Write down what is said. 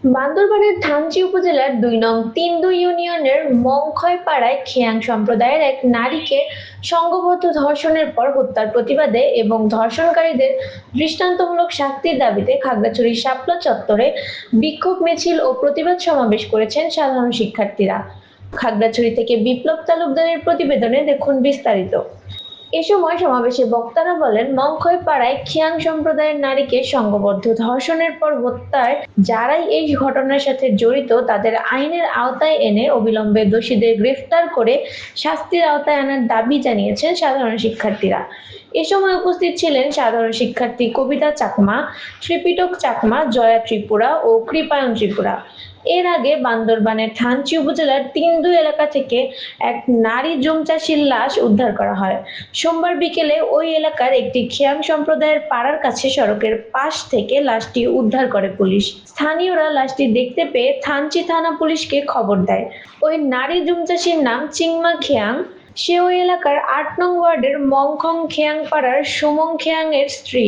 বান্দরবানের থানচি উপজেলার দুই নং তিন দুই ইউনিয়নের মংখয় পাড়ায় খিয়াং সম্প্রদায়ের এক নারীকে সংঘবদ্ধ ধর্ষণের পর হত্যার প্রতিবাদে এবং ধর্ষণকারীদের দৃষ্টান্তমূলক শাস্তির দাবিতে খাগড়াছড়ি শাপলা চত্বরে বিক্ষোভ মিছিল ও প্রতিবাদ সমাবেশ করেছেন সাধারণ শিক্ষার্থীরা। খাগড়াছড়ি থেকে বিপ্লব তালুকদারের প্রতিবেদনে দেখুন বিস্তারিত। এ সময় সমাবেশে বক্তারা বলেন মংখয় পাড়ায় খিয়াং সম্প্রদায়ের নারীকে সংঘবদ্ধ ধর্ষণের পর হত্যার যারাই এই ঘটনার সাথে জড়িত, তাদের আইনের আওতায় এনে অবিলম্বে দোষীদের গ্রেফতার করে শাস্তির আওতায় আনার দাবি জানিয়েছেন সাধারণ শিক্ষার্থীরা। এ সময় উপস্থিত ছিলেন সাধারণ শিক্ষার্থী কবিতা চাকমা, ত্রিপিটক চাকমা, জয়া ত্রিপুরা ও কৃপায়ন ত্রিপুরা। এর আগে বান্দরবানের থানচি উপজেলার তিন দুই এলাকা থেকে এক নারী জুমচাষির লাশ উদ্ধার করা হয়। সোমবার বিকেলে ওই এলাকার একটি খিয়াং সম্প্রদায়ের পাড়ার কাছে সড়কের পাশ থেকে লাশটি উদ্ধার করে পুলিশ। স্থানীয়রা লাশটি দেখতে পেয়ে থানচি থানা পুলিশকে খবর দেয়। ওই নারী জুমচাষীর নাম চিংমা খিয়াং। সে ওই এলাকার আট নং ওয়ার্ডের মংখং খেয়াং পাড়ার সুমং খেয়াং এর স্ত্রী।